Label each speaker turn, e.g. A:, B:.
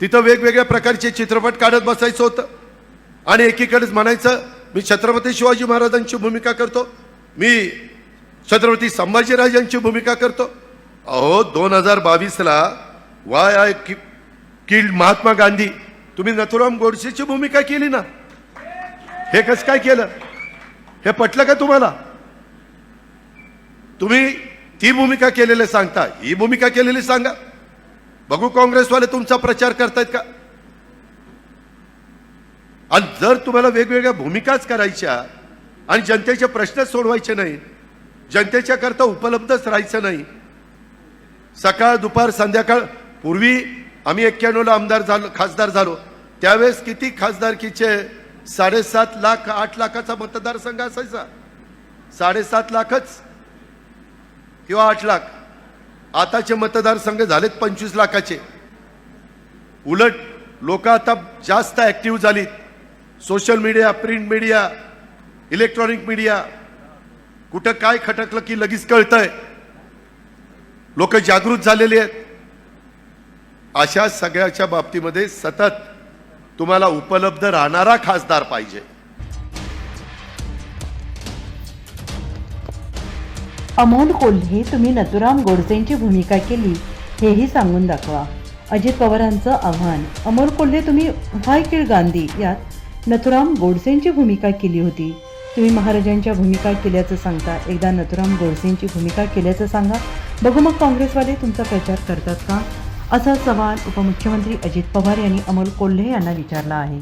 A: तिथं वेगवेगळ्या प्रकारचे चित्रपट काढत बसायचं होतं. आणि एकीकडेच म्हणायचं मी छत्रपती शिवाजी महाराजांची भूमिका करतो मी छत्रपती संभाजीराजांची भूमिका करतो. अहो दोन हजार बावीसला वाय आय कि किल्ड महात्मा गांधी तुम्ही नथुराम गोडसेची भूमिका केली ना? हे कसं काय केलं? हे पटलं का तुम्हाला? तुम्ही ती भूमिका केलेली सांगता ही भूमिका केलेली सांगा. बघू काँग्रेसवाले तुमचा प्रचार करतायत का? आणि जर तुम्हाला वेगवेगळ्या भूमिकाच करायच्या आणि जनतेचे प्रश्न सोडवायचे नाही जनतेच्या करता उपलब्धच राहायचं नाही सकाळ दुपार संध्याकाळ पूर्वी आम्ही एक्क्याण्णवला आमदार झालो खासदार झालो त्यावेळेस किती खासदारकीचे साडेसात लाख आठ लाखाचा मतदारसंघ असायचा. साडेसात लाखच किंवा आठ लाख. आताचे मतदारसंघ झालेत पंचवीस लाखाचे. उलट लोक आता जास्त ॲक्टिव्ह झालीत. Social media print media electronic media कुठं काय खटकलं की लगेच कळतंय. लोक जागृत झालेले आहेत. अशा सगळ्याच्या बाबतीमध्ये सतत तुम्हाला उपलब्ध राहणारा खासदार पाहिजे.
B: अमोल कोल्हे तुम्ही नथुराम गोडसेंची भूमिका केली हेही सांगून दाखवा. अजित पवारांचं आव्हान. अमोल कोल्हे तुम्ही व्हाय किळ गांधी यात नथुराम गोडसेंची भूमिका केली होती. तुम्ही महाराजांच्या भूमिका केल्याचं सांगता एकदा नथुराम गोडसेंची भूमिका केल्याचं सांगा. बघू मग काँग्रेसवाले तुमचा प्रचार करतात का? असा सवाल उपमुख्यमंत्री अजित पवार यांनी अमोल कोल्हे यांना विचारला आहे.